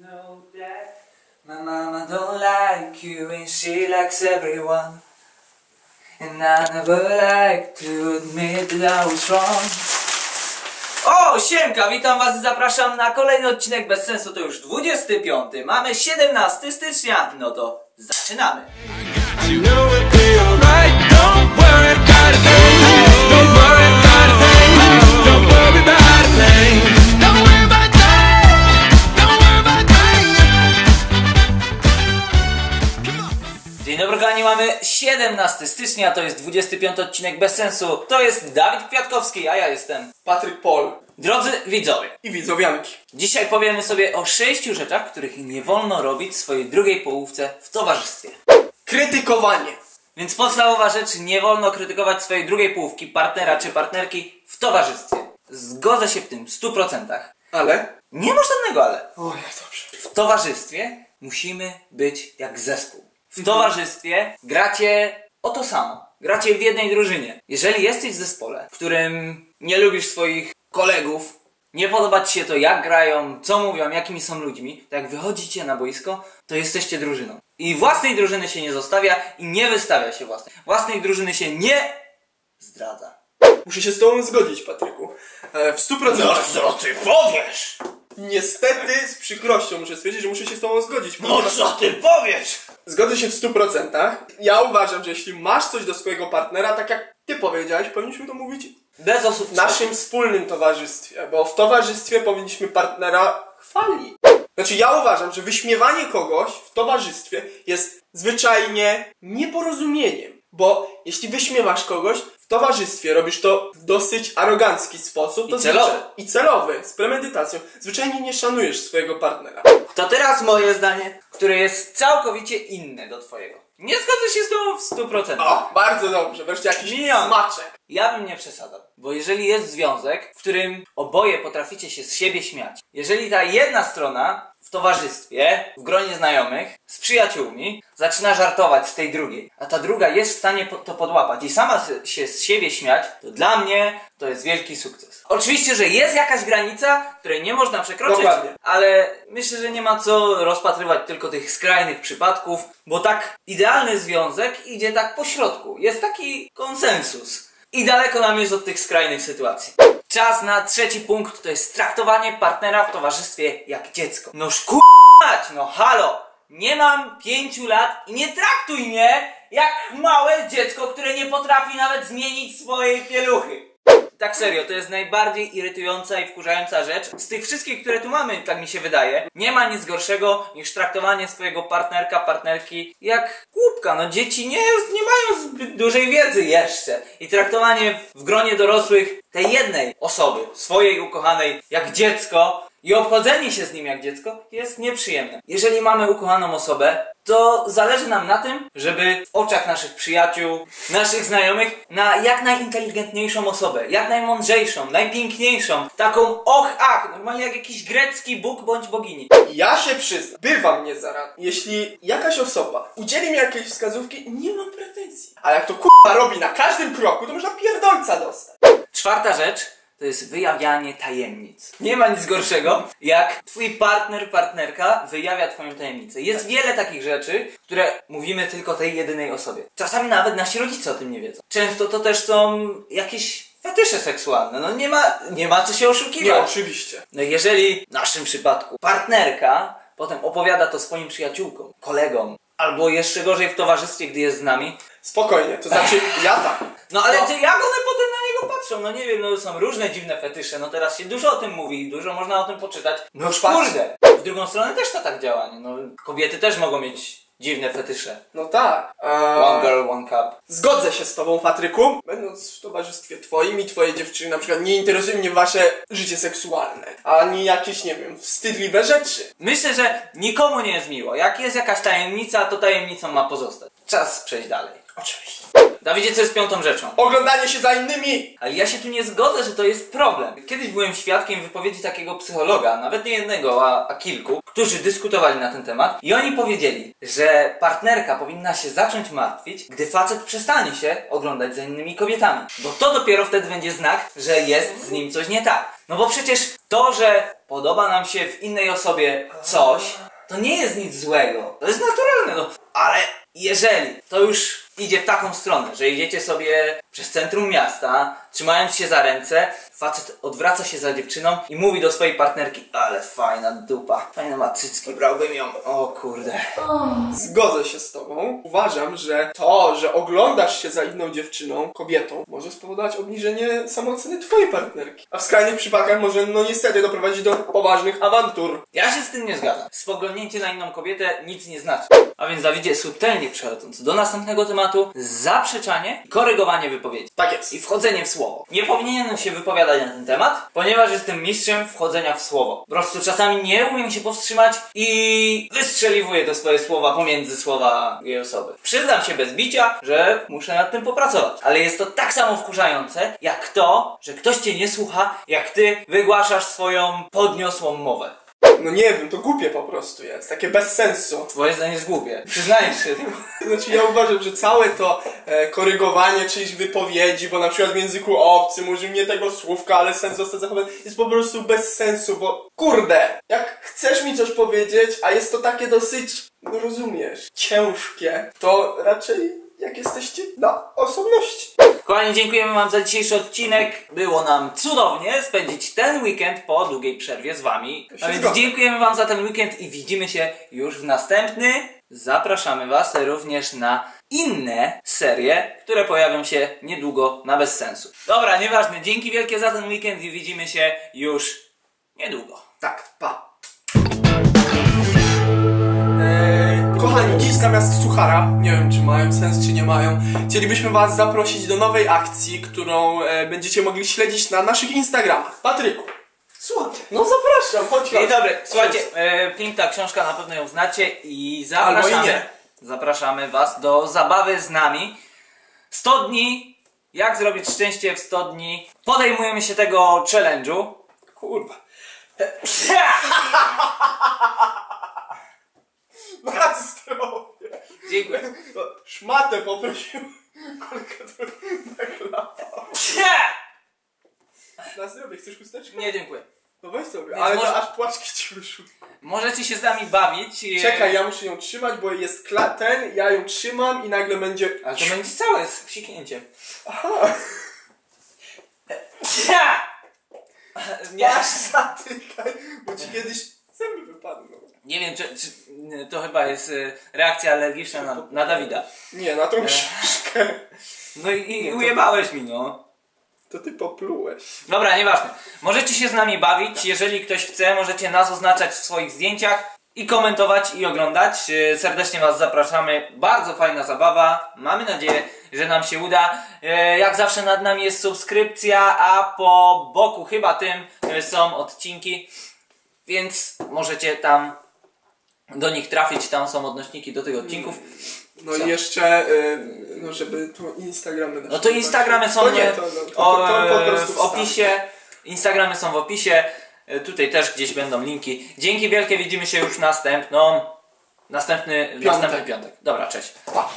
know that my mama don't like you and she likes everyone. And I never like to admit that I was wrong. O, siemka, witam was i zapraszam na kolejny odcinek Bez Sensu, to już 25. Mamy 17 stycznia, no to zaczynamy. Kochani, mamy 17 stycznia, to jest 25 odcinek Bez Sensu. To jest Dawid Kwiatkowski, a ja jestem. Patryk Pol Drodzy widzowie, i widzowianki. dzisiaj powiemy sobie o sześciu rzeczach, których nie wolno robić swojej drugiej połówce w towarzystwie. Krytykowanie. Więc podstawowa rzecz, nie wolno krytykować swojej drugiej połówki, partnera czy partnerki w towarzystwie. Zgodzę się w tym w 100%. Ale? Nie ma żadnego ale. O, jak dobrze. W towarzystwie musimy być jak zespół. W towarzystwie gracie o to samo. Gracie w jednej drużynie. Jeżeli jesteś w zespole, w którym nie lubisz swoich kolegów, nie podoba ci się to, jak grają, co mówią, jakimi są ludźmi, to jak wychodzicie na boisko, to jesteście drużyną. I własnej drużyny się nie zostawia i nie wystawia się własnej. Własnej drużyny się nie zdradza. Muszę się z tobą zgodzić, Patryku. E, w 100%. co ty powiesz? Niestety, z przykrością muszę stwierdzić, że muszę się z tobą zgodzić. No co ty powiesz? Zgodzę się w 100%. Ja uważam, że jeśli masz coś do swojego partnera, tak jak ty powiedziałeś, powinniśmy to mówić Bez osób w naszym wspólnym towarzystwie, bo w towarzystwie powinniśmy partnera chwalić. Znaczy, ja uważam, że wyśmiewanie kogoś w towarzystwie jest zwyczajnie nieporozumieniem, bo jeśli wyśmiewasz kogoś w towarzystwie, robisz to w dosyć arogancki sposób, I to celowy. zwyczaj- i celowy, z premedytacją, zwyczajnie nie szanujesz swojego partnera. To teraz moje zdanie, które jest całkowicie inne do twojego. Nie zgodzę się z tobą w 100%. O, bardzo dobrze, wreszcie jakiś Milion. smaczek. Ja bym nie przesadzał, bo jeżeli jest związek, w którym oboje potraficie się z siebie śmiać, jeżeli ta jedna strona w towarzystwie, w gronie znajomych, z przyjaciółmi, zaczyna żartować z tej drugiej, a ta druga jest w stanie to podłapać i sama się z siebie śmiać, to dla mnie to jest wielki sukces. Oczywiście, że jest jakaś granica, której nie można przekroczyć, Dokładnie. ale myślę, że nie ma co rozpatrywać tylko tych skrajnych przypadków, bo tak idealny związek idzie tak po środku. Jest taki konsensus. I daleko nam jest od tych skrajnych sytuacji. Czas na trzeci punkt to jest traktowanie partnera w towarzystwie jak dziecko. No szkurać, no halo! Nie mam pięciu lat i nie traktuj mnie jak małe dziecko, które nie potrafi nawet zmienić swojej pieluchy. Tak serio, to jest najbardziej irytująca i wkurzająca rzecz. Z tych wszystkich, które tu mamy, tak mi się wydaje, nie ma nic gorszego niż traktowanie swojego partnerka, partnerki jak głupka. No dzieci nie, nie mają zbyt dużej wiedzy jeszcze. I traktowanie w gronie dorosłych tej jednej osoby, swojej ukochanej, jak dziecko i obchodzenie się z nim jak dziecko jest nieprzyjemne. Jeżeli mamy ukochaną osobę, to zależy nam na tym, żeby w oczach naszych przyjaciół, naszych znajomych, na jak najinteligentniejszą osobę, jak najmądrzejszą, najpiękniejszą, taką och, ach, normalnie jak jakiś grecki bóg bądź bogini. Ja się przyznam, bywa mnie zaraz. Jeśli jakaś osoba udzieli mi jakiejś wskazówki, nie mam pretensji. Ale jak to k***a robi na każdym kroku, to można pierdolca dostać. Czwarta rzecz to jest wyjawianie tajemnic. Nie ma nic gorszego, jak twój partner, partnerka wyjawia twoją tajemnicę. Jest wiele takich rzeczy, które mówimy tylko tej jedynej osobie. Czasami nawet nasi rodzice o tym nie wiedzą. Często to też są jakieś fetysze seksualne. No nie ma, nie ma co się Nie, oszukiwać. oczywiście. No jeżeli w naszym przypadku partnerka potem opowiada to swoim przyjaciółkom, kolegom, albo jeszcze gorzej w towarzystwie, gdy jest z nami, Spokojnie, to znaczy ja tak. no ale No. ty, jak one potem na niego patrzą? No nie wiem, no są różne dziwne fetysze, no teraz się dużo o tym mówi, dużo można o tym poczytać. No patrz. kurde! W drugą stronę też to tak działa, nie? No kobiety też mogą mieć dziwne fetysze. No tak. One Eee, girl, one cup. zgodzę się z tobą, Patryku. Będąc w towarzystwie twoim i twojej dziewczyny, na przykład nie interesuje mnie wasze życie seksualne. Ani jakieś, nie wiem, wstydliwe rzeczy. Myślę, że nikomu nie jest miło. Jak jest jakaś tajemnica, to tajemnicą ma pozostać. Czas przejść dalej. Oczywiście. Dawidzie, co jest piątą rzeczą? Oglądanie się za innymi. Ale ja się tu nie zgodzę, że to jest problem. Kiedyś byłem świadkiem wypowiedzi takiego psychologa, nawet nie jednego, a, a kilku, którzy dyskutowali na ten temat i oni powiedzieli, że partnerka powinna się zacząć martwić, gdy facet przestanie się oglądać za innymi kobietami. Bo to dopiero wtedy będzie znak, że jest z nim coś nie tak. No bo przecież To, że podoba nam się w innej osobie coś, to nie jest nic złego. To jest naturalne, no. Ale jeżeli to już idzie w taką stronę, że idziecie sobie przez centrum miasta, trzymając się za ręce, facet odwraca się za dziewczyną i mówi do swojej partnerki, ale fajna dupa, fajna ma cycki, brałbym ją. O kurde. Zgodzę się z tobą. Uważam, że to, że oglądasz się za inną dziewczyną, kobietą, może spowodować obniżenie samooceny twojej partnerki. A w skrajnych przypadkach może, no niestety, doprowadzić do poważnych awantur. Ja się z tym nie zgadzam. Spoglądnięcie na inną kobietę nic nie znaczy. A więc Dawidzie, subtelnie przechodząc do następnego tematu, zaprzeczanie i korygowanie wypowiedzi. Tak jest. I wchodzenie w słowo. Nie powinienem się wypowiadać na ten temat, ponieważ jestem mistrzem wchodzenia w słowo. Po prostu czasami nie umiem się powstrzymać i wystrzeliwuję te swoje słowa pomiędzy słowa jej osoby. Przyznam się bez bicia, że muszę nad tym popracować. Ale jest to tak samo wkurzające, jak to, że ktoś cię nie słucha, jak ty wygłaszasz swoją podniosłą mowę. No nie wiem, to głupie po prostu jest. Takie bez sensu. Twoje zdanie jest głupie. Przyznajesz się. Znaczy ja uważam, że całe to e, korygowanie czyjś wypowiedzi, bo na przykład w języku obcym użył nie tego słówka, ale sens został zachowany, jest po prostu bez sensu, bo kurde, jak chcesz mi coś powiedzieć, a jest to takie dosyć, no rozumiesz, ciężkie, to raczej jak jesteście na osobności. Kochani, dziękujemy Wam za dzisiejszy odcinek. Było nam cudownie spędzić ten weekend po długiej przerwie z Wami. A więc dziękujemy Wam za ten weekend i widzimy się już w następny. Zapraszamy Was również na inne serie, które pojawią się niedługo na bez sensu. Dobra, nieważne. Dzięki wielkie za ten weekend i widzimy się już niedługo. Tak, pa. Zamiast suchara, nie wiem czy mają sens, czy nie mają, chcielibyśmy Was zaprosić do nowej akcji, którą e, będziecie mogli śledzić na naszych Instagramach. Patryku, słuchajcie, no zapraszam, chodź. Dzień chodź. dobry, słuchajcie, e, piękna książka, na pewno ją znacie i Albo i zapraszamy, nie. zapraszamy Was do zabawy z nami. 100 dni, jak zrobić szczęście w 100 dni. Podejmujemy się tego challenge'u. Kurwa. Na Dziękuję. No, Szmatę poprosił. Kolka to na chlapa. Na zdrowie, chcesz chusteczkę? Nie, dziękuję. No weź sobie, Więc ale może- to aż płaczki ci wyszły. Możecie się z nami bawić. e, Czekaj, ja muszę ją trzymać, bo jest kla- ten, ja ją trzymam i nagle będzie... Ale to będzie całe z psiknięciem. Aha, Nie, aż zatykaj, bo ci kiedyś zęby wypadną. Nie wiem, czy, czy to chyba jest e, reakcja alergiczna na, na Dawida. Nie, na tą książkę. No i, i Nie, to- ujebałeś mi, no. To ty poplułeś. Dobra, nieważne. Możecie się z nami bawić. Jeżeli ktoś chce, możecie nas oznaczać w swoich zdjęciach i komentować i oglądać. E, Serdecznie Was zapraszamy. Bardzo fajna zabawa. Mamy nadzieję, że nam się uda. E, Jak zawsze nad nami jest subskrypcja, a po boku chyba tym e, są odcinki, więc możecie tam do nich trafić. Tam są odnośniki do tych odcinków. No i jeszcze, y, no żeby Instagramy No to Instagramy są To nie, to, no, to, o, to, to e, prostu w opisie. Instagramy są w opisie. E, Tutaj też gdzieś będą linki. Dzięki wielkie, widzimy się już następną. Następny, Piątek. następny piątek. Dobra, cześć. Pa.